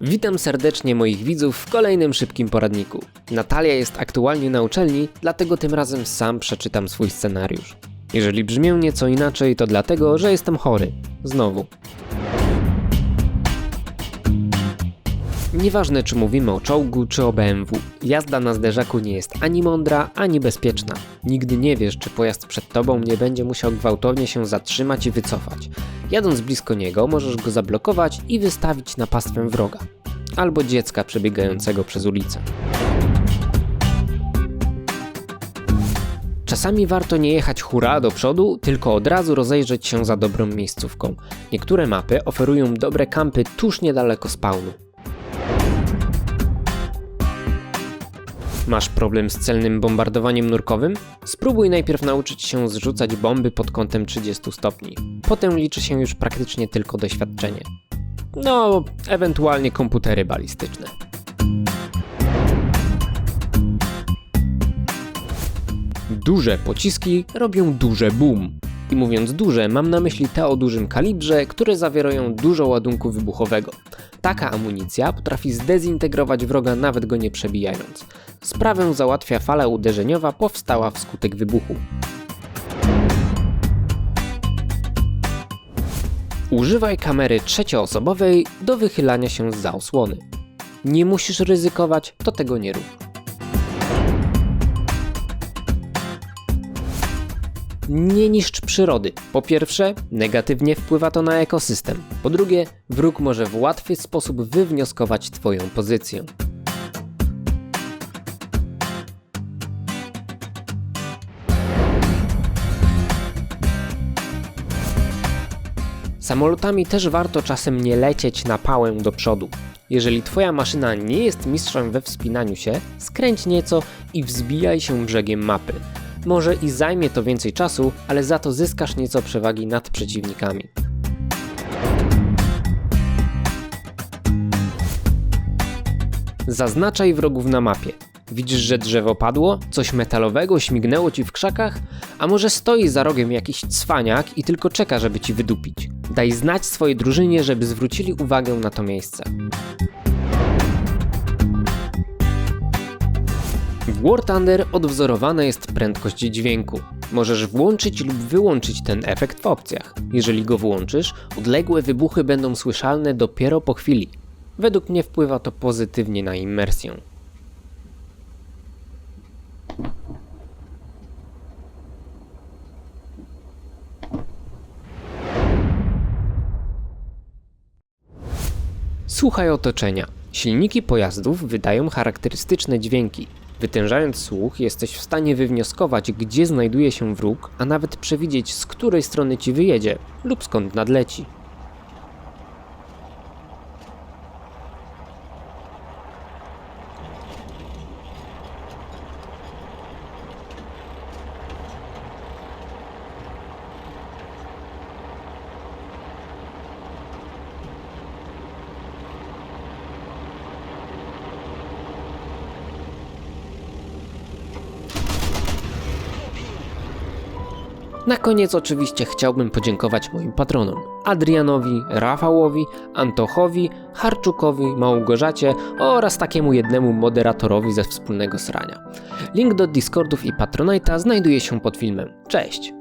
Witam serdecznie moich widzów w kolejnym szybkim poradniku. Natalia jest aktualnie na uczelni, dlatego tym razem sam przeczytam swój scenariusz. Jeżeli brzmię nieco inaczej, to dlatego, że jestem chory. Znowu. Nieważne czy mówimy o czołgu czy o BMW, jazda na zderzaku nie jest ani mądra, ani bezpieczna. Nigdy nie wiesz, czy pojazd przed tobą nie będzie musiał gwałtownie się zatrzymać i wycofać. Jadąc blisko niego, możesz go zablokować i wystawić na pastwę wroga. Albo dziecka przebiegającego przez ulicę. Czasami warto nie jechać hura do przodu, tylko od razu rozejrzeć się za dobrą miejscówką. Niektóre mapy oferują dobre kampy tuż niedaleko spawnu. Masz problem z celnym bombardowaniem nurkowym? Spróbuj najpierw nauczyć się zrzucać bomby pod kątem 30 stopni. Potem liczy się już praktycznie tylko doświadczenie. No, ewentualnie komputery balistyczne. Duże pociski robią duże boom. I mówiąc duże, mam na myśli te o dużym kalibrze, które zawierają dużo ładunku wybuchowego. Taka amunicja potrafi zdezintegrować wroga nawet go nie przebijając. Sprawę załatwia fala uderzeniowa powstała wskutek wybuchu. Używaj kamery trzecioosobowej do wychylania się z osłony. Nie musisz ryzykować, to tego nie rób. Nie niszcz przyrody. Po pierwsze, negatywnie wpływa to na ekosystem. Po drugie, wróg może w łatwy sposób wywnioskować Twoją pozycję. Samolotami też warto czasem nie lecieć na pałę do przodu. Jeżeli Twoja maszyna nie jest mistrzem we wspinaniu się, skręć nieco i wzbijaj się brzegiem mapy. Może i zajmie to więcej czasu, ale za to zyskasz nieco przewagi nad przeciwnikami. Zaznaczaj wrogów na mapie. Widzisz, że drzewo padło? Coś metalowego śmignęło ci w krzakach? A może stoi za rogiem jakiś cwaniak i tylko czeka, żeby ci wydupić? Daj znać swojej drużynie, żeby zwrócili uwagę na to miejsce. W War Thunder odwzorowana jest prędkość dźwięku. Możesz włączyć lub wyłączyć ten efekt w opcjach. Jeżeli go włączysz, odległe wybuchy będą słyszalne dopiero po chwili. Według mnie wpływa to pozytywnie na immersję. Słuchaj otoczenia. Silniki pojazdów wydają charakterystyczne dźwięki. Wytężając słuch, jesteś w stanie wywnioskować, gdzie znajduje się wróg, a nawet przewidzieć, z której strony ci wyjedzie lub skąd nadleci. Na koniec oczywiście chciałbym podziękować moim patronom Adrianowi, Rafałowi, Antochowi, Harczukowi, Małgorzacie oraz takiemu jednemu moderatorowi ze wspólnego srania. Link do Discordów i Patronite'a znajduje się pod filmem. Cześć!